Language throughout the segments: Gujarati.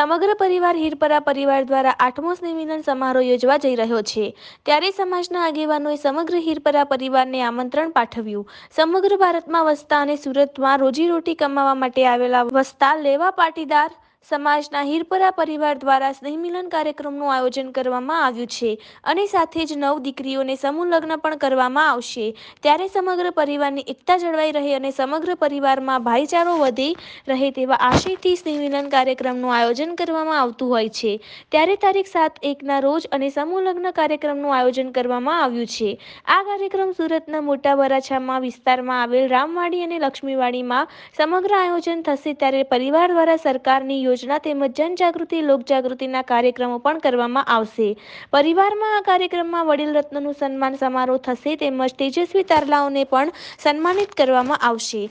સમગ્ર પરિવાર હિરપરા પરિવાર દ્વારા આઠમો સ્નેહમિલન સમારોહ યોજવા જઈ રહ્યો છે. ત્યારે સમાજના આગેવાનોએ સમગ્ર હિરપરા પરિવારને આમંત્રણ પાઠવ્યું. સમગ્ર ભારતમાં વસતા અને સુરતમાં રોજીરોટી કમાવા માટે આવેલા વસતા લેવા પાટીદાર સમાજના હિરપરા પરિવાર દ્વારા સ્નેહમિલન કાર્યક્રમનું આયોજન કરવામાં આવ્યું છે અને સાથે જ નવ દીકરીઓને સમૂહ લગ્ન પણ કરવામાં આવશે. ત્યારે સમગ્ર પરિવારની એકતા જળવાઈ રહે અને સમગ્ર પરિવારમાં ભાઈચારો વધે રહે તેવા આશયથી સ્નેહમિલન કાર્યક્રમનું આયોજન કરવામાં આવતું હોય છે. ત્યારે તારીખ સાત એકના રોજ અને સમૂહ લગ્ન કાર્યક્રમનું આયોજન કરવામાં આવ્યું છે. આ કાર્યક્રમ સુરતના મોટા વરાછામાં વિસ્તારમાં આવેલ રામવાડી અને લક્ષ્મીવાડીમાં સમગ્ર આયોજન થશે ત્યારે પરિવાર દ્વારા સરકારની યોજના તેમજ જનજાગૃતિ લોકજાગૃતિના કાર્યક્રમો પણ કરવામાં આવશે. પરિવારમાં આ કાર્યક્રમમાં વડીલ રત્નનું સન્માન સમારોહ થશે તેમજ તેજસ્વી તારલાઓને પણ સન્માનિત કરવામાં આવશે.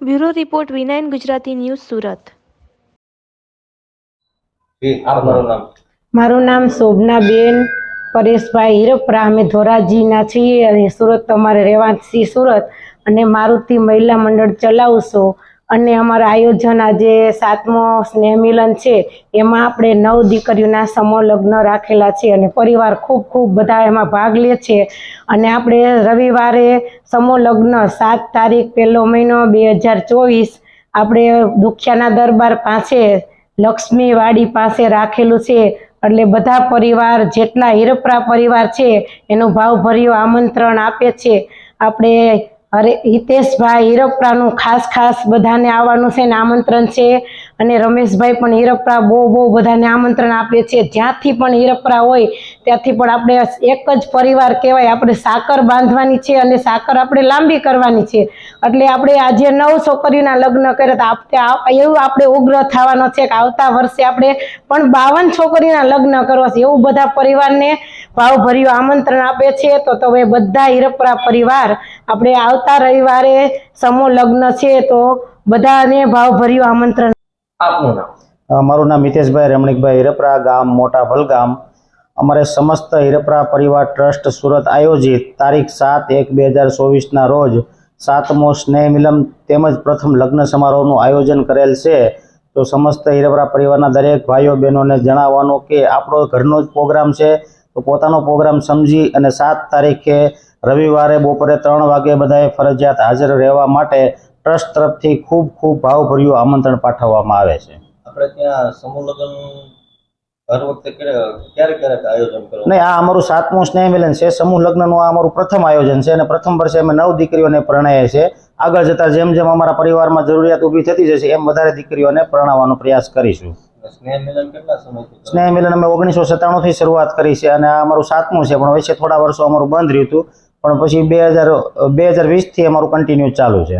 Bureau report Vinayan Gujarati news Surat. જી નામ. મારું નામ શોભનાબેન પરેશભાઈ હિરપરા. અમે ધોરાજીના છીએ અને સુરત અમારે રહેવાસી સુરત. અને મારુતિ મહિલા મંડળ ચલાવશો. અને અમારા આયોજન આજે સાતમો સ્નેહ મિલન છે, એમાં આપણે નવ દીકરીઓના સમૂહ લગ્ન રાખેલા છે અને પરિવાર ખૂબ ખૂબ બધા એમાં ભાગ લે છે. અને આપણે રવિવારે સમૂહ લગ્ન સાત તારીખ પહેલો મહિનો બે હજાર ચોવીસ આપણે દુખિયાના દરબાર પાસે લક્ષ્મીવાડી પાસે રાખેલું છે. એટલે બધા પરિવાર જેટલા હિરપરા પરિવાર છે, એનું ભાવભર્યું આમંત્રણ આપે છે. આપણે હરે હિતેશભાઈ હીરપ્રાનું ખાસ ખાસ બધાને આવવાનું છે ને આમંત્રણ છે. અને રમેશભાઈ પણ હિરપરા બહુ બહુ બધાને આમંત્રણ આપે છે. જ્યાંથી પણ હિરપરા હોય, ત્યાંથી પણ આપણે એક જ પરિવાર કહેવાય, આપણે સાકર બાંધવાની છે અને સાકર આપણે લાંબી કરવાની છે. એટલે આપણે આજે નવ છોકરીઓના લગ્ન કર્યા તો આપણે એવું આપણે ઉગ્ર થવાનો છે કે આવતા વર્ષે આપણે પણ બાવન છોકરીના લગ્ન કરવા છે. એવું બધા પરિવારને ભાવભર્યું આમંત્રણ આપે છે. તો તમે બધા હિરપરા પરિવાર આપણે આવતા રવિવારે સમૂહ લગ્ન છે તો બધાને ભાવભર્યું આમંત્રણ. આપનું નામ? મારું નામ મિતેશભાઈ રમણીકભાઈ હિરપરા ગામ મોટા ભલગામ અમારે સમસ્ત હિરપરા પરિવાર ટ્રસ્ટ સુરત આયોજિત તારીખ સાત એક બે હજાર ચોવીસના રોજ સાતમો સ્નેહ મિલન તેમજ પ્રથમ લગ્ન સમારોહનું આયોજન કરેલ છે. તો સમસ્ત હિરપરા પરિવારના દરેક ભાઈઓ બહેનોને જણાવવાનું કે આપણો ઘરનો જ પ્રોગ્રામ છે. તો પોતાનો પ્રોગ્રામ સમજી અને સાત તારીખે રવિવારે બપોરે ત્રણ વાગે બધાએ ફરજિયાત હાજર રહેવા માટે ટ્રસ્ટ તરફથી ખૂબ ખૂબ ભાવભર્યું આમંત્રણ પાઠવવામાં આવે છે. આપણે ત્યાં સમૂહ લગ્ન નહીં આ અમારું સાતમું સ્નેહ મિલન છે. સમૂહ લગ્નનું આ અમારું પ્રથમ આયોજન છે અને પ્રથમ વર્ષે અમે નવ દીકરીઓને પરણાવીએ છે. આગળ જતા જેમ જેમ અમારા પરિવારમાં જરૂરિયાત ઊભી થતી જશે એમ વધારે દીકરીઓને પરણાવવાનો પ્રયાસ કરીશું. સ્નેહ મિલન અમે ઓગણીસો સત્તાણુંથી શરૂઆત કરી છે અને આ અમારું સાતમું છે, પણ વચ્ચે થોડા વર્ષો અમારું બંધ રહ્યું હતું. પણ પછી બે હજાર બે હજાર વીસથી અમારું કન્ટિન્યુ ચાલુ છે.